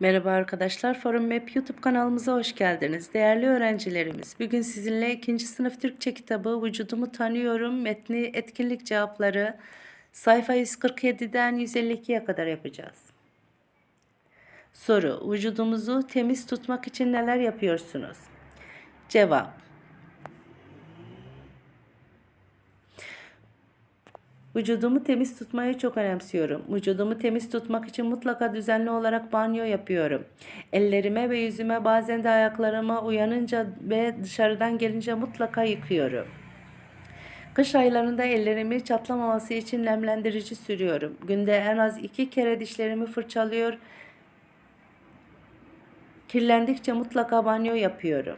Merhaba arkadaşlar, Forum Map YouTube kanalımıza hoş geldiniz. Değerli öğrencilerimiz, bugün sizinle 2. sınıf Türkçe kitabı Vücudumu Tanıyorum metni etkinlik cevapları sayfa 147'den 152'ye kadar yapacağız. Soru, vücudumuzu temiz tutmak için neler yapıyorsunuz? Cevap, Vücudumu temiz tutmayı çok önemsiyorum. Vücudumu temiz tutmak için mutlaka düzenli olarak banyo yapıyorum. Ellerime ve yüzüme bazen de ayaklarıma uyanınca ve dışarıdan gelince mutlaka yıkıyorum. Kış aylarında ellerimi çatlamaması için nemlendirici sürüyorum. Günde en az iki kere dişlerimi fırçalıyor. Kirlendikçe mutlaka banyo yapıyorum.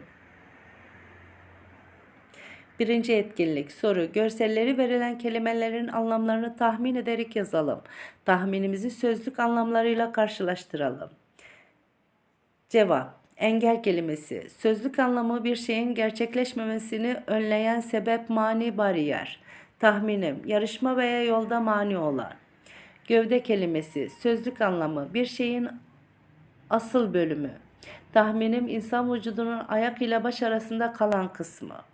Birinci etkinlik soru. Görselleri verilen kelimelerin anlamlarını tahmin ederek yazalım. Tahminimizi sözlük anlamlarıyla karşılaştıralım. Cevap. Engel kelimesi. Sözlük anlamı bir şeyin gerçekleşmemesini önleyen sebep mani bariyer. Tahminim. Yarışma veya yolda mani olan. Gövde kelimesi. Sözlük anlamı bir şeyin asıl bölümü. Tahminim insan vücudunun ayak ile baş arasında kalan kısmı.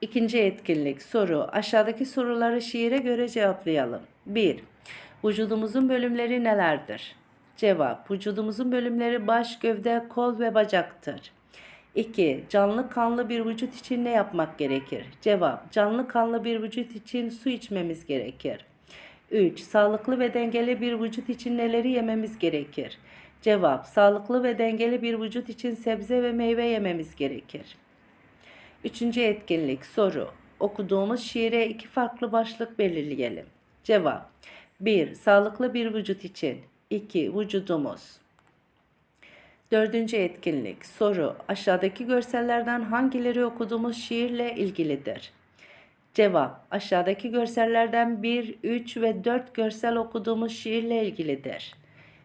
İkinci etkinlik soru. Aşağıdaki soruları şiire göre cevaplayalım. 1. Vücudumuzun bölümleri nelerdir? Cevap. Vücudumuzun bölümleri baş, gövde, kol ve bacaktır. 2. Canlı kanlı bir vücut için ne yapmak gerekir? Cevap. Canlı kanlı bir vücut için su içmemiz gerekir. 3. Sağlıklı ve dengeli bir vücut için neleri yememiz gerekir? Cevap. Sağlıklı ve dengeli bir vücut için sebze ve meyve yememiz gerekir. Üçüncü etkinlik soru. Okuduğumuz şiire iki farklı başlık belirleyelim. Cevap 1. Sağlıklı bir vücut için 2. Vücudumuz Dördüncü etkinlik soru. Aşağıdaki görsellerden hangileri okuduğumuz şiirle ilgilidir? Cevap aşağıdaki görsellerden 1, 3 ve 4 görsel okuduğumuz şiirle ilgilidir.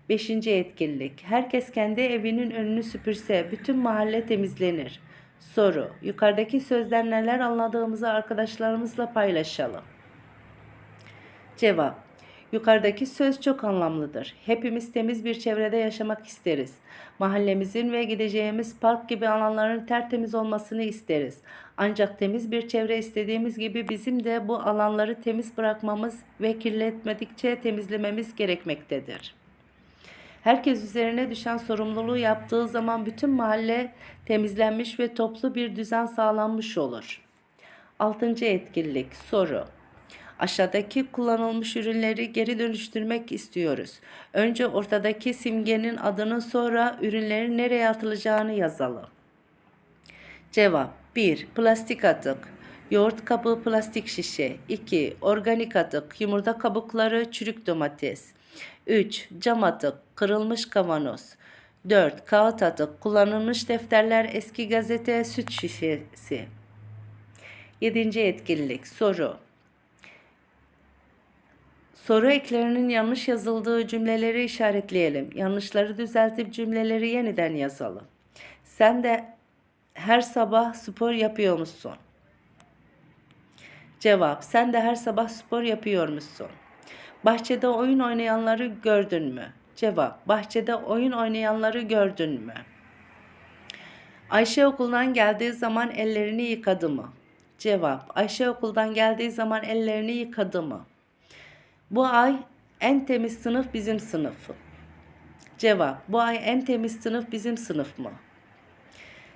Beşinci etkinlik. Herkes kendi evinin önünü süpürse bütün mahalle temizlenir. Soru. Yukarıdaki sözden neler anladığımızı arkadaşlarımızla paylaşalım. Cevap. Yukarıdaki söz çok anlamlıdır. Hepimiz temiz bir çevrede yaşamak isteriz. Mahallemizin ve gideceğimiz park gibi alanların tertemiz olmasını isteriz. Ancak temiz bir çevre istediğimiz gibi bizim de bu alanları temiz bırakmamız ve kirletmedikçe temizlememiz gerekmektedir. Herkes üzerine düşen sorumluluğu yaptığı zaman bütün mahalle temizlenmiş ve toplu bir düzen sağlanmış olur. Altıncı etkinlik soru. Aşağıdaki kullanılmış ürünleri geri dönüştürmek istiyoruz. Önce ortadaki simgenin adını sonra ürünlerin nereye atılacağını yazalım. Cevap 1. Plastik atık Yoğurt kabı plastik şişe 2. Organik atık Yumurta kabukları çürük domates 3. Cam atık, kırılmış kavanoz. 4. Kağıt atık, kullanılmış defterler, eski gazete, süt şişesi. 7. etkinlik soru. Soru eklerinin yanlış yazıldığı cümleleri işaretleyelim. Yanlışları düzeltip cümleleri yeniden yazalım. Sen de her sabah spor yapıyor musun? Cevap: Sen de her sabah spor yapıyor musun? Bahçede oyun oynayanları gördün mü? Cevap: Bahçede oyun oynayanları gördün mü? Ayşe okuldan geldiği zaman ellerini yıkadı mı? Cevap: Ayşe okuldan geldiği zaman ellerini yıkadı mı? Bu ay en temiz sınıf bizim sınıf. Cevap: Bu ay en temiz sınıf bizim sınıf mı?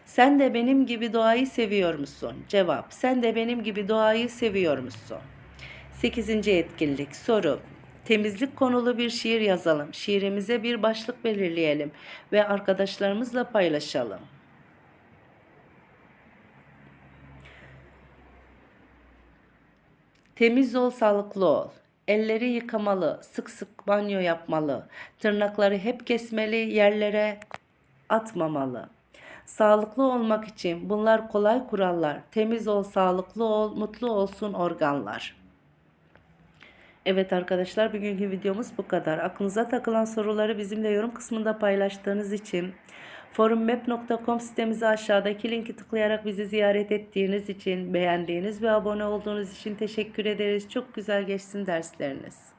Sen de benim gibi doğayı seviyor musun? Cevap: Sen de benim gibi doğayı seviyor musun? 8. etkinlik soru. Temizlik konulu bir şiir yazalım. Şiirimize bir başlık belirleyelim ve arkadaşlarımızla paylaşalım. Temiz ol, sağlıklı ol. Elleri yıkamalı, sık sık banyo yapmalı. Tırnakları hep kesmeli, yerlere atmamalı. Sağlıklı olmak için bunlar kolay kurallar. Temiz ol, sağlıklı ol, mutlu olsun organlar. Evet arkadaşlar bugünkü videomuz bu kadar. Aklınıza takılan soruları bizimle yorum kısmında paylaştığınız için forummap.com sitemize aşağıdaki linki tıklayarak bizi ziyaret ettiğiniz için, beğendiğiniz ve abone olduğunuz için teşekkür ederiz. Çok güzel geçsin dersleriniz.